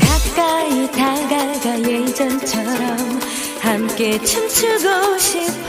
가까이 다가가 예전처럼 함께 춤추고 싶어.